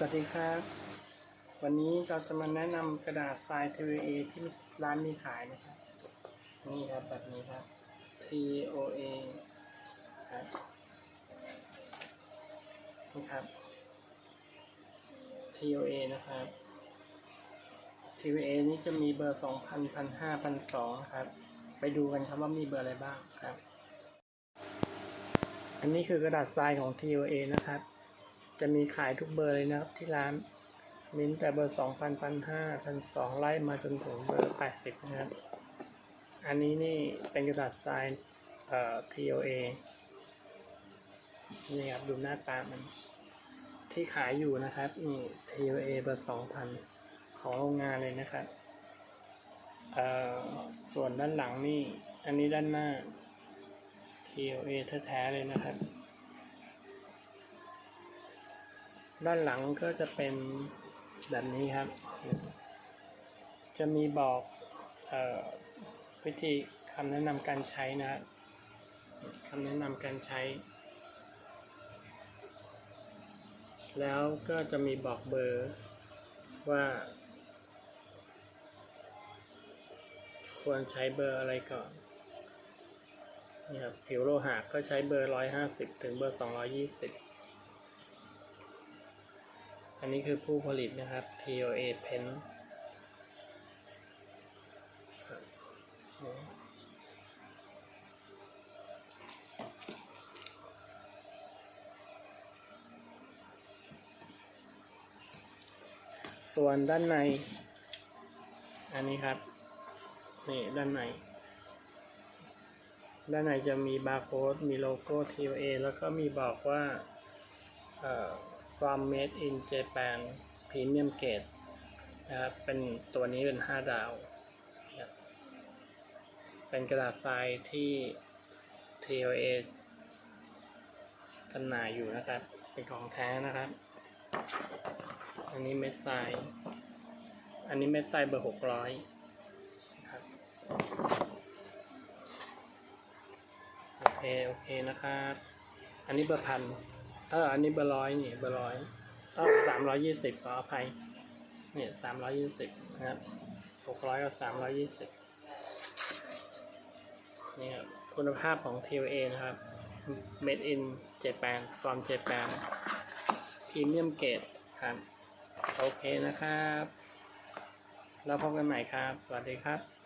สวัสดีครับ วันนี้เราจะมาแนะนำกระดาษทราย TOA ที่ร้านมีขายนะครับ นี่ครับแบบนี้ครับ TOA ครับนี่ครับ TOA นะครับ TOA นี้จะมีเบอร์ 2,000 1,500 1,200ครับ ไปดูกันครับว่ามีเบอร์อะไรบ้างครับ อันนี้คือกระดาษทรายของ TOA นะครับ จะมีขายทุกเบอร์เลยนะครับที่ร้านมีตั้งแต่เบอร์สองพันพันห้าพันสองไล่มาจนถึงเบอร์แปดสิบนะครับ อันนี้นี่เป็นกระดาษทรายเอ่อ TOA นี่ครับดูหน้าตามัน ที่ขายอยู่นะครับนี่ TOA เบอร์สองพันของโรงงานเลยนะครับเอ่อส่วนด้านหลังนี่ อันนี้ด้านหน้า TOA แท้ๆเลยนะครับ ด้านหลังก็จะเป็นแบบนี้ครับ จะมีบอกออวิธีคำแนะนำการใช้นะคำแนะนำการใช้ แล้วก็จะมีบอกเบอร์ว่า ควรใช้เบอร์อะไรก่อนนี่ครับผิวโลหะก็ใช้เบอร์ร้อยห้าสิบถึงเบอร์ส อันนี้คือผู้ผลิตนะครับ TOA Pen ครับส่วนด้านใน อันนี้ครับ นี่ด้านใน ด้านในจะมีบาร์โค้ด มีโลโก้ TOA แล้วก็มีบอกว่า เอ่อ from made in Japan premium grade นะครับ เป็นตัวนี้เป็น 5 ดาวนะครับเป็นกระดาษทรายที่ TOA จำหน่ายอยู่นะครับ เป็นของแท้นะครับ อันนี้เม็ดทราย อันนี้เม็ดทรายเบอร์ 600นะครับโอเค โอเคนะครับ อันนี้เบอร์พัน เอออันนี้เบอร์ร้อยนี่เบอร์ร้อยเออสามร้อยยี่สิบขออภัยเนี่ยสามร้อยยี่สิบนะครับหกร้อยกับสามร้อยยี่สิบนี่ครับคุณภาพของ TOA นะครับ made in Japan from Japan premium grade ครับ โอเคนะครับ แล้วพบกันใหม่ครับ สวัสดีครับ